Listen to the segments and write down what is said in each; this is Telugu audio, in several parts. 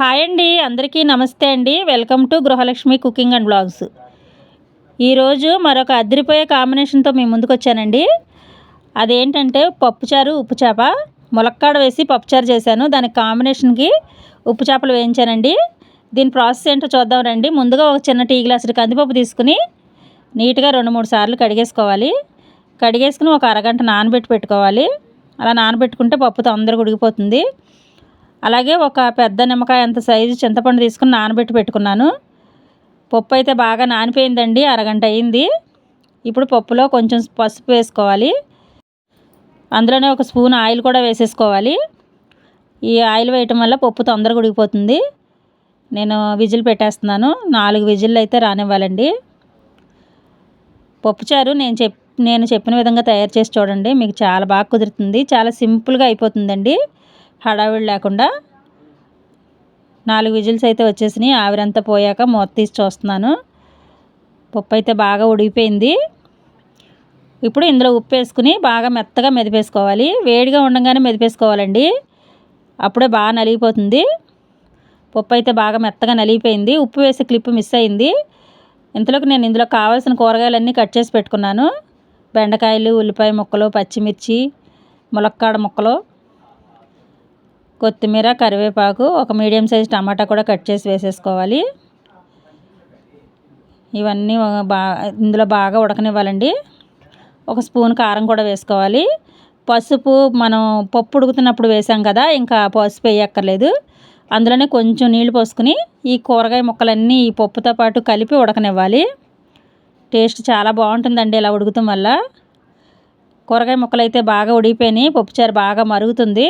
హాయ్ అండి అందరికీ నమస్తే అండి. Welcome to Gruhalakshmi cooking and blogs. ఈరోజు మరొక అదిరిపోయే కాంబినేషన్తో మేము ముందుకు వచ్చానండి. అదేంటంటే పప్పుచారు ఉప్పు చేప. ములక్కాడ వేసి పప్పుచారు చేశాను. దాని కాంబినేషన్కి ఉప్పు చేపలు వేయించానండి. దీని ప్రాసెస్ ఏంటో చూద్దాం రండి. ముందుగా ఒక చిన్న టీ గ్లాసుడు కందిపప్పు తీసుకుని నీట్గా రెండు మూడు సార్లు కడిగేసుకోవాలి. కడిగేసుకుని ఒక అరగంట నానబెట్టి పెట్టుకోవాలి. అలా నానబెట్టుకుంటే పప్పు తొందరగా ఉడికిపోతుంది. అలాగే ఒక పెద్ద నిమ్మకాయ అంత సైజు చింతపండు తీసుకుని నానబెట్టి పెట్టుకున్నాను. పప్పు అయితే బాగా నానిపోయిందండి అరగంట అయింది. ఇప్పుడు పప్పులో కొంచెం పసుపు వేసుకోవాలి. అందులోనే ఒక స్పూన్ ఆయిల్ కూడా వేసేసుకోవాలి. ఈ ఆయిల్ వేయటం వల్ల పప్పు తొందరగా ఉడికిపోతుంది. నేను విజిల్ పెట్టేస్తున్నాను. నాలుగు విజిల్లు అయితే రానివ్వాలండి. పప్పుచారు నేను చెప్ నేను చెప్పిన విధంగా తయారు చేసి చూడండి. మీకు చాలా బాగా కుదురుతుంది. చాలా సింపుల్గా అయిపోతుందండి. హడావిడి లేకుండా నాలుగు విజిల్స్ అయితే వచ్చేసినాయి. ఆవిరంతా పోయాక మూత తీసి చూస్తున్నాను. పప్పు అయితే బాగా ఉడిగిపోయింది. ఇప్పుడు ఇందులో ఉప్పు వేసుకుని బాగా మెత్తగా మెదిపేసుకోవాలి. వేడిగా ఉండగానే మెదిపేసుకోవాలండి. అప్పుడే బాగా నలిగిపోతుంది. పప్పు అయితే బాగా మెత్తగా నలిగిపోయింది. ఉప్పు వేసే క్లిప్ మిస్ అయింది. ఇంతలోకి నేను ఇందులో కావాల్సిన కూరగాయలన్నీ కట్ చేసి పెట్టుకున్నాను. బెండకాయలు ఉల్లిపాయ ముక్కలు పచ్చిమిర్చి ములక్కాడ ముక్కలు. కొత్తిమీర కరివేపాకు ఒక మీడియం సైజ్ టమాటా కూడా కట్ చేసి వేసేసుకోవాలి. ఇవన్నీ బాగా ఇందులో బాగా ఉడకనివ్వాలండి. ఒక స్పూన్ కారం కూడా వేసుకోవాలి. పసుపు మనం పప్పు ఉడుకుతున్నప్పుడు వేసాం కదా ఇంకా పసుపు వేయక్కర్లేదు. అందులోనే కొంచెం నీళ్ళు పోసుకుని ఈ కూరగాయ ముక్కలన్నీ ఈ పప్పుతో పాటు కలిపి ఉడకనివ్వాలి. టేస్ట్ చాలా బాగుంటుందండి ఇలా ఉడుకుతాం వల్ల. కూరగాయ ముక్కలు అయితే బాగా ఉడిగిపోయినాయి పప్పుచారు బాగా మరుగుతుంది.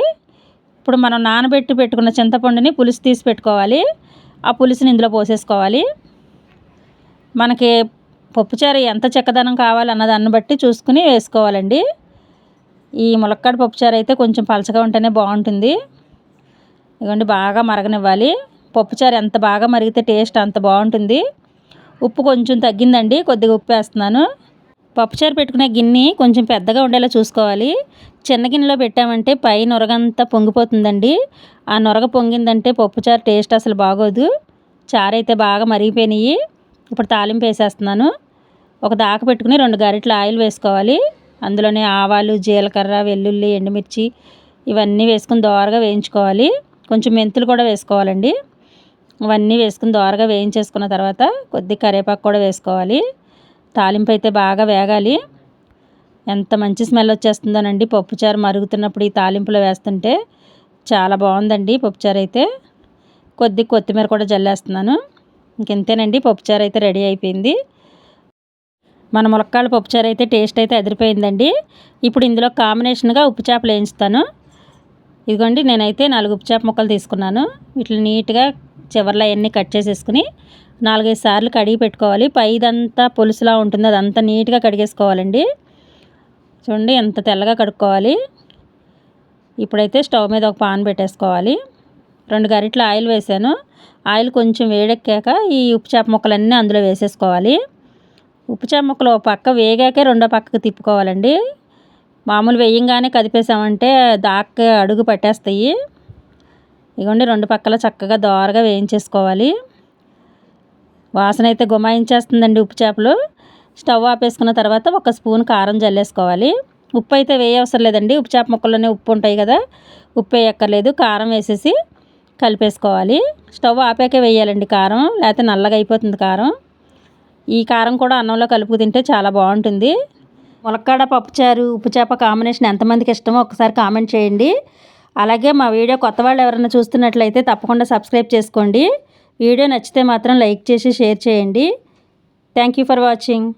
ఇప్పుడు మనం నానబెట్టి పెట్టుకున్న చింతపండుని పులుసు తీసి పెట్టుకోవాలి. ఆ పులుసుని ఇందులో పోసేసుకోవాలి. మనకి పప్పుచారు ఎంత చెక్కదనం కావాలన్న దాన్ని బట్టి చూసుకుని వేసుకోవాలండి. ఈ ములక్కాడ పప్పుచారు అయితే కొంచెం పలచగా ఉంటేనే బాగుంటుంది. ఇదిగోండి బాగా మరగనివ్వాలి. పప్పుచారు ఎంత బాగా మరిగితే టేస్ట్ అంత బాగుంటుంది. ఉప్పు కొంచెం తగ్గిందండి. కొద్దిగా ఉప్పు వేస్తున్నాను. పప్పుచారు పెట్టుకునే గిన్నె కొంచెం పెద్దగా ఉండేలా చూసుకోవాలి. చిన్న గిన్నెలో పెట్టామంటే పై నొరగంతా పొంగిపోతుందండి. ఆ నొరగ పొంగిందంటే పప్పుచారు టేస్ట్ అసలు బాగోదు. చారు అయితే బాగా మరిగిపోయినాయి. ఇప్పుడు తాలింపు వేసేస్తున్నాను. ఒక దాక పెట్టుకుని రెండు గరిటెలు ఆయిల్ వేసుకోవాలి. అందులోనే ఆవాలు జీలకర్ర వెల్లుల్లి ఎండుమిర్చి ఇవన్నీ వేసుకుని దోరగా వేయించుకోవాలి. కొంచెం మెంతులు కూడా వేసుకోవాలండి. ఇవన్నీ వేసుకుని దోరగా వేయించేసుకున్న తర్వాత కొద్ది కరివేపాకు కూడా వేసుకోవాలి. తాలింపు అయితే బాగా వేగాలి. ఎంత మంచి స్మెల్ వచ్చేస్తుందోనండి. పప్పుచారు మరుగుతున్నప్పుడు ఈ తాలింపులో వేస్తుంటే చాలా బాగుందండి పప్పుచారు అయితే కొద్ది కొత్తిమీర కూడా జల్లేస్తున్నాను. ఇంకెంతేనండి పప్పుచారు అయితే రెడీ అయిపోయింది. మన ములక్కాళ్ళ పప్పుచారు అయితే టేస్ట్ అయితే అదిరిపోయిందండి. ఇప్పుడు ఇందులో కాంబినేషన్గా ఉప్పు చేపలు వేయించుతాను. ఇదిగోండి నేనైతే నాలుగు ఉప్పు చేప ముక్కలు తీసుకున్నాను. వీటిని నీట్గా చివర్లో అవన్నీ కట్ చేసేసుకుని నాలుగైదు సార్లు కడిగి పెట్టుకోవాలి. పైదంతా పులుసులా ఉంటుంది. అదంతా నీట్గా కడిగేసుకోవాలండి. చూడండి ఎంత తెల్లగా కడుక్కోవాలి. ఇప్పుడైతే స్టవ్ మీద ఒక పాన్ పెట్టేసుకోవాలి. రెండు గరిటలు ఆయిల్ వేసాను. ఆయిల్ కొంచెం వేడెక్కాక ఈ ఉప్పు చేప ముక్కలన్నీ అందులో వేసేసుకోవాలి. ఉప్పు చేప ముక్కలు ఒక పక్క వేగాకే రెండో పక్కకు తిప్పుకోవాలండి. మామూలు వేయంగానే కదిపేసామంటే దాక్క అడుగు పట్టేస్తాయి. ఇగోండి రెండు పక్కల చక్కగా దోరగా వేయించేసుకోవాలి. వాసన అయితే గుమాయించేస్తుందండి ఉప్పు చేపలు. స్టవ్ ఆపేసుకున్న తర్వాత ఒక స్పూన్ కారం జల్లేసుకోవాలి. ఉప్పు అయితే వేయవసరం లేదండి. ఉప్పు చేప ముక్కల్లోనే ఉప్పు ఉంటాయి కదా. ఉప్పు వేయక్కర్లేదు. కారం వేసేసి కలిపేసుకోవాలి. స్టవ్ ఆపాకే వేయాలండి కారం. లేకపోతే నల్లగా అయిపోతుంది కారం. ఈ కారం కూడా అన్నంలో కలుపు తింటే చాలా బాగుంటుంది. ములక్కాడ పప్పుచారు ఉప్పు చేప కాంబినేషన్ ఎంతమందికి ఇష్టమో ఒకసారి కామెంట్ చేయండి. అలాగే మా వీడియో కొత్త వాళ్ళు ఎవరైనా చూస్తున్నట్లయితే తప్పకుండా సబ్స్క్రైబ్ చేసుకోండి. వీడియో నచ్చితే మాత్రం లైక్ చేసి షేర్ చేయండి. Thank you for watching